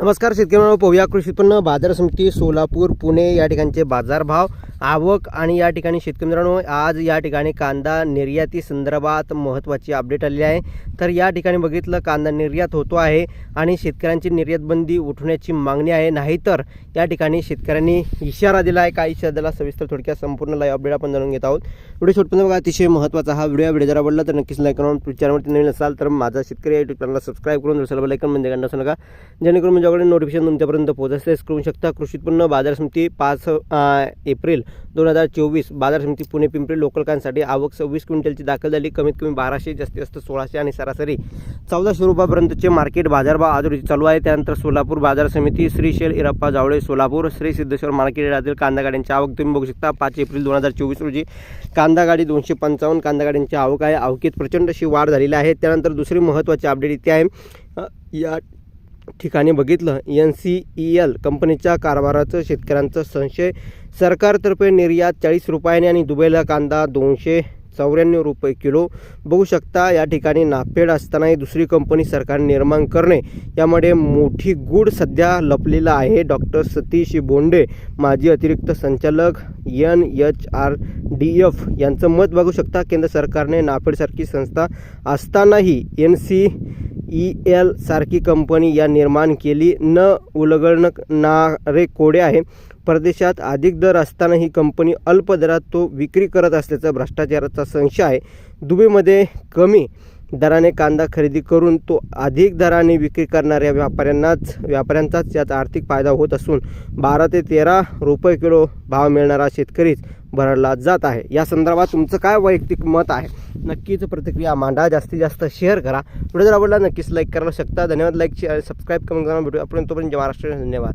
नमस्कार शेतकऱ्यांना पाहूया कृषी उत्पन्न बाजार समिती सोलापूर पुणे या ठिकाणचे बाजारभाव. आवक आणि या ठिकाणी शेतकरी मित्रांनो आज या ठिकाणी कांदा निर्याती संदर्भात महत्त्वाची अपडेट आलेली आहे. तर या ठिकाणी बघितलं कांदा निर्यात होतो आहे आणि शेतकऱ्यांची निर्यात बंदी उठवण्याची मागणी आहे. नाहीतर या ठिकाणी शेतकऱ्यांनी इशारा दिला आहे. काय इशारा दिला सविस्तर थोडक्यात संपूर्ण लाईव्ह अपडेट आपण जाणून घेत आहोत. व्हिडिओ शॉटपर्यंत बघा अतिशय महत्त्वाचा हा व्हिडिओ. व्हिडिओ जर आवडला तर नक्कीच लाईक करून चॅनलवरती नवीन असाल तर माझा शेतकरी युट्यूब चॅनलला सबस्क्राईब करून दुसऱ्या लाईकन म्हणजे गंडा नका. जेणेकरून माझ्याकडे नोटिफिकेशन तुमच्यापर्यंत पोहोचतेच करू शकता. कृषी उत्पन्न बाजार समिती पाच एप्रिल दोन हजार चोवीस बाजार समिती पुणे पिंपरी लोकलकांसाठी आवक सव्वीस क्विंटलची दाखल झाली. कमीत कमी बाराशे जास्तीत जास्त सोळाशे आणि सरासरी चौदाशे रुपयापर्यंतचे मार्केट बाजारभाव आज रोजी चालू आहे. त्यानंतर सोलापूर बाजार समिती श्रीशेल इराप्पा इरप्पा जावळे सोलापूर श्री सिद्धेश्वर मार्केट यार्डातील कांदा गाड्यांची आवक तुम्ही बघू शकता. पाच एप्रिल दोन हजार चोवीस रोजी कांदा गाडी दोनशे पंचावन्न कांदा गाड्यांची आवक आहे. आवकीत प्रचंड अशी वाढ झालेली आहे. त्यानंतर दुसरी महत्त्वाची अपडेट इथे आहे. या ठिकाणी बघितलं एन सी ई एल कंपनीच्या कारभाराचं शेतकऱ्यांचा संशय. सरकारतर्फे निर्यात चाळीस रुपयाने आणि दुबईला कांदा दोनशे चौऱ्याण्णव रुपये किलो. बघू शकता या ठिकाणी नाफेड असतानाही दुसरी कंपनी सरकार निर्माण करणे. यामध्ये मोठी गूढ सध्या लपलेला आहे. डॉक्टर सतीश बोंडे माजी अतिरिक्त संचालक N H R D F यांचं मत बघू शकता केंद्र सरकारने नाफेडसारखी संस्था असतानाही एन सी ई एल सारखी कंपनी या निर्माण केली. न उलगडणारे कोडे आहे. परदेशात अधिक दर असताना ही कंपनी अल्प दरात तो विक्री करत असल्याचा भ्रष्टाचाराचा संशय आहे. दुबईमध्ये कमी दराने कांदा खरेदी करून तो अधिक दराने विक्री करणाऱ्या व्यापाऱ्यांनाच व्यापाऱ्यांचाच यात आर्थिक फायदा होत असून बारा ते तेरा रुपये किलो भाव मिळणारा शेतकरीच भरडला जात आहे. या संदर्भात तुमचं काय वैयक्तिक मत आहे? नक्कीच प्रतिक्रिया मांडा. जास्तीत जास्त शेअर करा. व्हिडिओ जर आवडला नक्कीच लाईक करायला शकता. धन्यवाद. लाईक शेअर सबस्क्राईब करून करा भेटू आपण तोपर्यंत. महाराष्ट्र. धन्यवाद.